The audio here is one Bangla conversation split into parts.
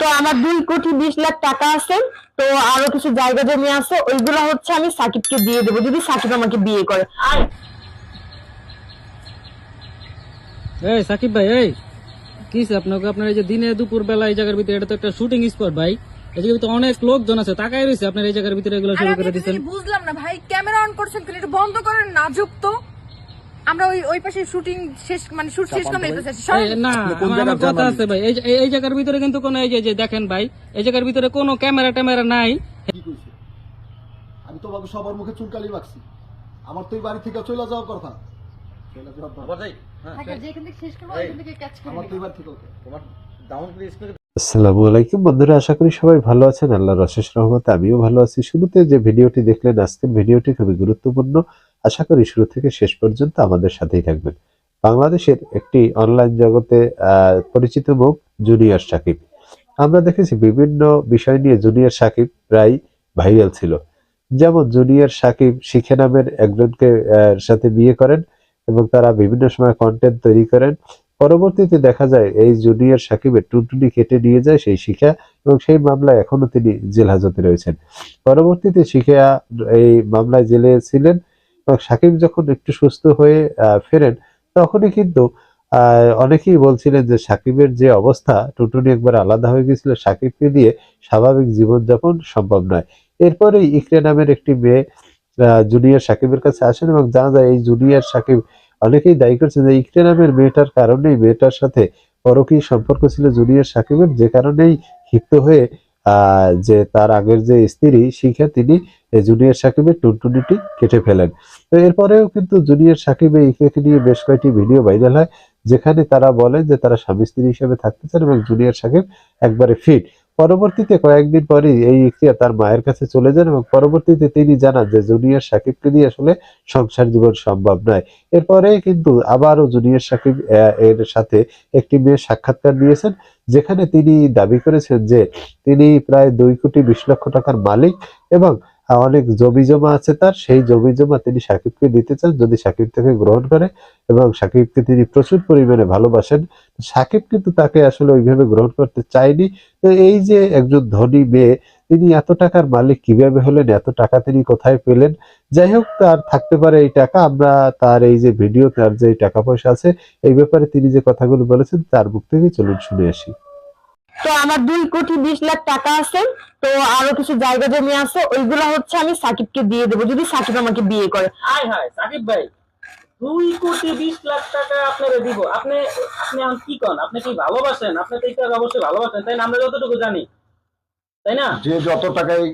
তো আমার দুই কোটি বিশ লাখ টাকা আছে তো আরও কিছু জায়গা জমি আছে ওইগুলো হচ্ছে আমি সাকিবকে দিয়ে দেবো। যদি সাকিব আমাকে বিয়ে করে। এই সাকিব ভাই এই। আপনাকে? আপনার এই যে দিনে দুপুর বেলা এই জায়গার ভিতরে এটা তো একটা শুটিং স্পট ভাই। এই জায়গার ভিতরে অনেক লোকজন আছে তাকাই রয়েছে আপনার এই জায়গার ভিতরে এগুলো শুরু করে দিচ্ছেন বুঝলাম না ভাই ক্যামেরা অন করছেন কেন? একটু বন্ধ করেন না যুক্ত। আমরা ওই ওই পাশে শুটিং শেষ মানে শুট শেষ করে না আমার কথা আছে ভাই। এই এই- জায়গার ভিতরে কিন্তু কোনো এই যে দেখেন ভাই এই জায়গার ভিতরে কোনো ক্যামেরা ট্যামেরা নাই। আমি তো বাবু সবার মুখে চুলকালি বাকছি আমার তো এই বাড়ি থেকে চলে যাওয়ার কথা। আসসালামু আলাইকুম বন্ধুরা আশা করি সবাই ভালো আছেন। আল্লাহর অশেষ রহমতে আমিও ভালো আছি। শুরুতে যে ভিডিওটি দেখলেন আজকের ভিডিওটি খুবই গুরুত্বপূর্ণ। আশা করি শুরু থেকে শেষ পর্যন্ত আমাদের সাথেই থাকবেন। বাংলাদেশের একটি অনলাইন জগতে পরিচিত মুখ জুনিয়র সাকিব। আমরা দেখেছি বিভিন্ন বিষয় নিয়ে জুনিয়র সাকিব প্রায় ভাইরাল ছিল। যেমন জুনিয়র সাকিব শিখে নামের একজনকে সাথে বিয়ে করেন এবং তারা বিভিন্ন সময় কন্টেন্ট তৈরি করেন। পরবর্তীতে দেখা যায় এই জুনিয়র সাকিবের টুনটুনি কেটে নিয়ে যায় সেই শিখা এবং সেই মামলায় এখনও তিনি জেল হাজতে রয়েছেন। পরবর্তীতে শিখা এই মামলায় জেলে ছিলেন সাকিব যখন একটু সুস্থ হয়ে ফেরেন, তখনই কিন্তু অনেকেই বলছিলেন যে সাকিবের যে অবস্থা টুটুনি একবার আলাদা হয়ে গেছিল সাকিবকে দিয়ে স্বাভাবিক জীবনযাপন সম্ভব নয়। এরপরেই ইকরে নামের একটি মেয়ে জুনিয়র সাকিবের কাছে আসেন এবং জানা যায়, এই জুনিয়র সাকিব অনেকেই দায়ী করছেন যে ইকরে নামের মেয়েটার কারণেই মেয়েটার সাথে পরকীয় সম্পর্ক ছিল জুনিয়র সাকিবের, যে কারণেই ক্ষিপ্ত হয়ে যে তার আগের যে স্ত্রী শিখা, তিনি এই জুনিয়র সাকিবের টুনটুনিটি কেটে ফেলেন। তো এরপরেও কিন্তু জুনিয়র সাকিব এই ইকরেকে নিয়ে বেশ কয়েকটি ভিডিও ভাইরাল হয়, যেখানে তারা বলেন যে তারা স্বামী স্ত্রী হিসেবে থাকতে চান এবং জুনিয়র সাকিব একবারে ফিট। পরবর্তীতে কয়েকদিন পরেই এই ইকরিয়া তার মায়ের কাছে চলে যান এবং পরবর্তীতে তিনি জানান যে জুনিয়র সাকিবকে দিয়ে আসলে সংসার জীবন সম্ভব নয়। এরপরে কিন্তু আবারও জুনিয়র সাকিব এর সাথে একটি মেয়ের সাক্ষাৎকার দিয়েছেন যেখানে তিনি দাবি করেছেন যে তিনি প্রায় দুই কোটি বিশ লক্ষ টাকার মালিক এবং অনেক জমি জমা আছে তার, সেই জমি জমা তিনি সাকিবকে দিতে চান। যদি সাকিব তাকে গ্রহণ করে এবং সাকিবকে তিনি প্রচুর পরিমাণে ভালোবাসেন সাকিব কিন্তু তাকে আসলে ওইভাবে গ্রহণ করতে চায়নি। তো এই যে একজন ধনী মেয়ে, তিনি এত টাকার মালিক কীভাবে হলেন, এত টাকা তিনি কোথায় পেলেন? যাই হোক, তার থাকতে পারে এই টাকা। আমরা তার এই যে ভিডিও, তার যে টাকা পয়সা আছে, এই ব্যাপারে তিনি যে কথাগুলো বলেছেন, তার মুখ থেকে চলুন শুনে আসি। তো আমার দুই কোটি বিশ লাখ টাকা আছে তো আরও কিছু জায়গা জমি আছে ওইগুলো হচ্ছে আমি সাকিবকে দিয়ে দেবো যদি সাকিব আমাকে বিয়ে করে। সাকিব ভাই দুই কোটি বিশ লাখ টাকা আপনারে দিব। আপনি আপনি এখন কি কন? আপনি কি ভালোবাসেন? আপনি তো এটা অবশ্যই ভালোবাসেন তাই না? আমরা যতটুকু জানি তাই না? যে যত টাকাই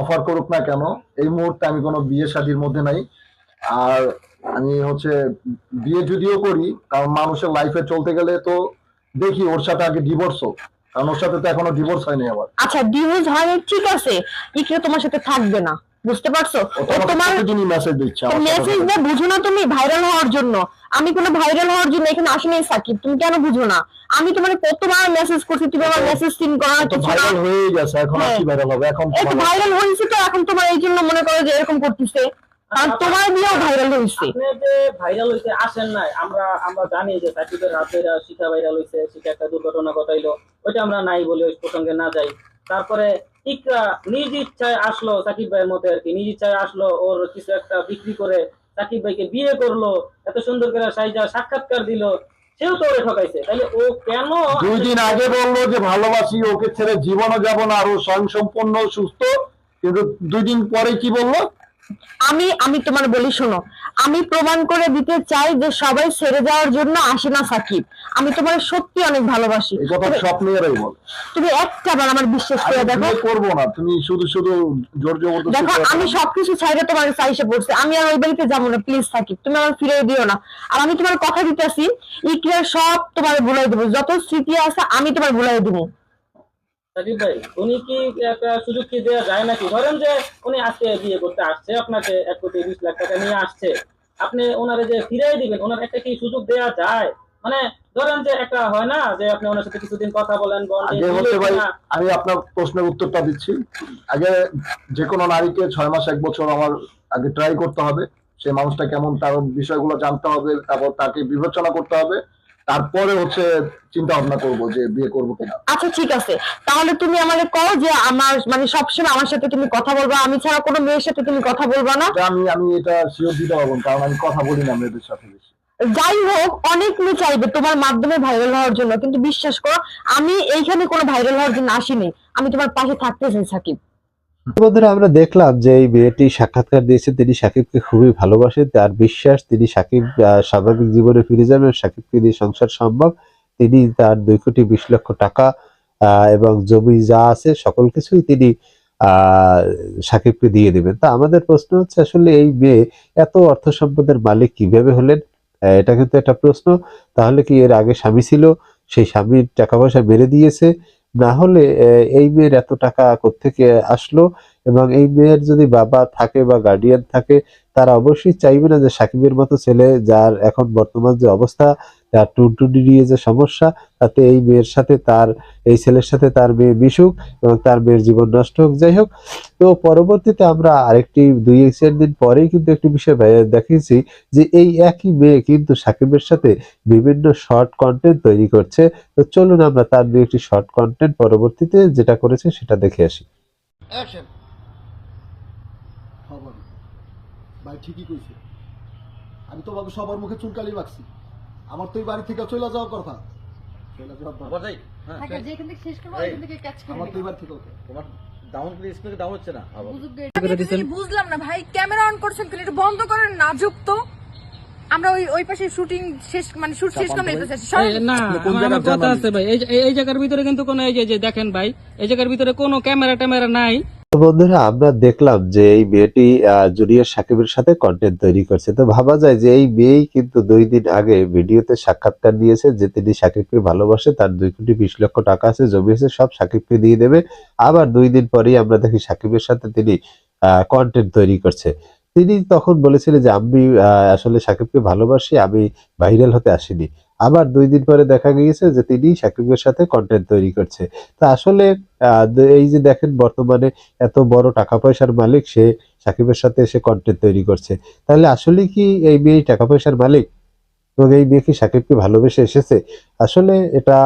অফার করুক না কেন এই মুহূর্তে আমি কোনো বিয়ে শাদির মধ্যে নাই। আর আমি হচ্ছে বিয়ে যদিও করি কারণ মানুষের লাইফে চলতে গেলে তো দেখি ওর সাথে আগে ডিভোর্স হোক। কারণ ওর সাথে তো এখনও ডিভোর্স হয়নি আবার আচ্ছা ডিভোর্স হয়নি ঠিক আছে ইকরে তোমার সাথে থাকবে না বুঝতে পারছ? তোমার প্রতিদিনই মেসেজ দিচ্ছে আমার মেসেজ না বুঝো না তুমি ভাইরাল হওয়ার জন্য। আমি কোনো ভাইরাল হওয়ার জন্য এখানে আসিনি সাকিব তুমি কেন বুঝো না? আমি তোমার কতবার মেসেজ করছি তুমি আমার মেসেজ সিন কিছু ভাইরাল হয়েই গেছে এখন হ্যাঁ। কি ভাইরাল হবে? এখন ভাইরাল হয়েছে তো এখন তোমার এই জন্য মনে করো যে এরকম করতেছে। কারণ তোমার ভাইরাল হয়েছে। ভাইরাল আসেন নাই। আমরা আমরা জানি যে সাকিবের রাতে শিখা ভাইরাল হইছে শিখা একটা দুর্ঘটনা ঘটাইলো। ওইটা আমরা নাই বলি ওই প্রসঙ্গে না যাই। তারপরে ইকরা নিজ ইচ্ছায় আসলো সাকিব ভাইয়ের মতে আর কি। নিজ ইচ্ছায় আসলো ওর কিছু একটা বিক্রি করে সাকিব ভাইকে বিয়ে করল এত সুন্দর করে সাইজা সাক্ষাৎকার দিল। সেও তো ওরে ঠকাইছে। তাহলে ও কেন দুই দিন আগে বলল যে ভালোবাসি ওকে ছেড়ে জীবনও যাব না আরও স্বয়ং সম্পূর্ণ সুস্থ। কিন্তু দুই দিন পরে কি বলল? আমি আমি তোমার বলি শোনো আমি প্রমাণ করে দিতে চাই যে সবাই ছেড়ে যাওয়ার জন্য আসে না সাকিব। আমি তোমার সত্যি অনেক ভালোবাসি। তুমি- একটা বার আমার বিশ্বাস করে দেখো। করব না তুমি শুধু শুধু জোর জবরদস্তি দেখো আমি সবকিছু ছাইড়ে তোমার সাইসে পড়ছি। আমি আর ওই বাড়িতে যাব না প্লিজ সাকিব তুমি আমার ফিরে দিও না। আর আমি তোমার কথা দিতেছি ইকরার সব তোমার ভুলাই দেবো। যত স্মৃতি আছে আমি তোমার ভুলাই দেবো। সাকিব ভাই উনি কি একটা সুযোগ কি দেওয়া যায় নাকি? ধরেন যে উনি আজকে বিয়ে করতে আসছে আপনাকে এক কোটি বিশ লাখ টাকা নিয়ে আসছে। আপনি ওনারে যে ফিরিয়ে দিবেন ওনার একটা কি সুযোগ দেওয়া যায়? মানে ধরেন যে একটা হয় না যে আপনি ওনার সাথে কিছুদিন কথা বলেন আমি আপনার প্রশ্নের উত্তরটা দিচ্ছি। আগে যে কোনো নারীকে ছয় মাস এক বছর আমার আগে ট্রাই করতে হবে। সেই মানুষটা কেমন তার বিষয়গুলো জানতে হবে তারপর তাকে বিবেচনা করতে হবে। তারপরে হচ্ছে চিন্তা ভাবনা করব যে বিয়ে করব কিনা। আচ্ছা ঠিক আছে। তাহলে তুমি আমাকে কও যে আমার মানে সবসময় আমার সাথে তুমি কথা বলবা। আমি ছাড়া কোনো মেয়ের সাথে তুমি কথা বলবা না। আমি আমি এটা শিওর দিতে পারব না, কারণ আমি কথা বলি না মেয়েদের সাথে বেশি। যাই হোক অনেক মেয়ে চাইবে তোমার মাধ্যমে ভাইরাল হওয়ার জন্য। কিন্তু বিশ্বাস করো আমি এইখানে কোনো ভাইরাল হওয়ার জন্য আসিনি। আমি তোমার পাশে থাকতে চাই সাকিব। বন্ধুরা, আমরা দেখলাম যে এই মেয়েটি সাক্ষাৎকার দিয়েছে। তিনি সাকিবকে খুবই ভালোবাসেন। তার বিশ্বাস, তিনি সাকিব স্বাভাবিক জীবনে ফিরে যাবেন। সাকিবকে দিয়ে সংসার সম্ভব। তিনি তার দুই কোটি বিশ লক্ষ টাকা এবং জমি যা আছে, সকল কিছুই তিনি সাকিবকে দিয়ে দিবেন। তা আমাদের প্রশ্ন হচ্ছে, আসলে এই মেয়ে এত অর্থ সম্পদের মালিক কীভাবে হলেন? এটা কিন্তু একটা প্রশ্ন। তাহলে কি এর আগে স্বামী ছিল? সেই স্বামীর টাকা পয়সা মেরে দিয়েছে। না হলে এই মেয়ের এত টাকা কোত্থেকে আসলো? এবং এই মেয়ের যদি বাবা থাকে বা গার্ডিয়ান থাকে, তারা অবশ্যই চাইবে না যে সাকিবের মতো ছেলে, যার এখন বর্তমান যে অবস্থা তার টুনটুনি নিয়ে যে সমস্যা, তাতে এই মেয়ের সাথে তার, এই ছেলের সাথে তার মেয়ে মিশুক এবং তার মেয়ের জীবন নষ্ট হোক, যাই হোক। তো পরবর্তীতে আমরা আরেকটি দুই চার দিন পরেই কিন্তু একটি বিষয় দেখেছি যে এই একই মেয়ে কিন্তু সাকিবের সাথে বিভিন্ন শর্ট কন্টেন্ট তৈরি করছে। তো চলুন আমরা তার দুই একটি শর্ট কন্টেন্ট পরবর্তীতে যেটা করেছে সেটা দেখে আসি। ঠিকই কইছে। আমি তোমাকে সবার মুখে চুলকালি মাখছি। আমার তো এই বাড়ি থেকে চলে যাওয়ার কথা। চলে যাওয়ার কথা। ঢাকা যেখান থেকে শেষ করব ওইখান থেকে কাজ করে আমার তো এই বাড়ি থেকে আমি বুঝলাম না ভাই ক্যামেরা অন করছেন কেন? এটা বন্ধ করেন না যুক্ত আমরা ওই ওই পাশে শুটিং শেষ মানে শুট শেষ করে নিতে হ্যাঁ, এই, না আমার আমার কথা আছে ভাই। এই এই- এই জায়গার ভিতরে কিন্তু কোনো এই যে দেখেন ভাই এই জায়গার ভিতরে কোনো ক্যামেরা ট্যামেরা নাই। তো বন্ধুরা, আমরা দেখলাম যে এই মেয়েটি জুনিয়র সাকিবের সাথে কন্টেন্ট তৈরি করছে। তো ভাবা যায় যে এই মেয়েই কিন্তু দুই দিন আগে ভিডিওতে সাক্ষাৎকার দিয়েছে যে তিনি সাকিবকে ভালোবাসে, তার দুই কোটি বিশ লক্ষ টাকা আছে, জমি আছে, সব সাকিবকে দিয়ে দেবে। আবার দুই দিন পরেই আমরা দেখি সাকিবের সাথে তিনি কন্টেন্ট তৈরি করছে। তিনি তখন বলেছিলেন যে, আমি আসলে সাকিবকে ভালোবাসি, আমি ভাইরাল হতে আসিনি। আবার দুই দিন পরে দেখা গিয়েছে যে তিনি সাকিবের সাথে কন্টেন্ট তৈরি করছে। তো আসলে এই যে দেখেন বর্তমানে এত বড় টাকা পয়সার মালিক সে সাকিবের সাথে এসে কন্টেন্ট তৈরি করছে। তাহলে আসলে কি এই মেয়ে টাকা পয়সার মালিক? এবং এই মেয়ে কি সাকিবকে ভালোবেসে এসেছে? আসলে এটা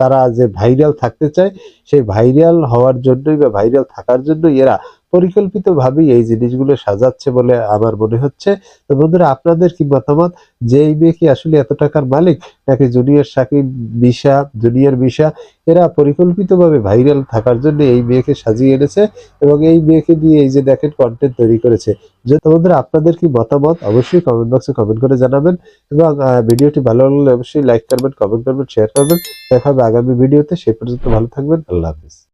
তারা যে ভাইরাল থাকতে চায়, সেই ভাইরাল হওয়ার জন্যই বা ভাইরাল থাকার জন্যই এরা পরিকল্পিতভাবেই এই জিনিসগুলো সাজাচ্ছে বলে আমার মনে হচ্ছে। তো বন্ধুরা, আপনাদের কি মতামত? যে এই মেয়ে কি আসলে এত টাকার মালিক, নাকি জুনিয়র সাকিব বিশা, জুনিয়র বিশা, এরা পরিকল্পিতভাবে ভাইরাল থাকার জন্য এই মেয়েকে সাজিয়ে এনেছে এবং এই মেয়েকে দিয়ে এই যে দেখেন কন্টেন্ট তৈরি করেছে। যে তোমাদের আপনাদের কি মতামত? অবশ্যই কমেন্ট বক্সে কমেন্ট করে জানাবেন এবং ভিডিওটি ভালো লাগলে অবশ্যই লাইক করবেন কমেন্ট করবেন শেয়ার করবেন। দেখা হবে আগামী ভিডিওতে। সেই পর্যন্ত ভালো থাকবেন। আল্লাহ হাফিজ।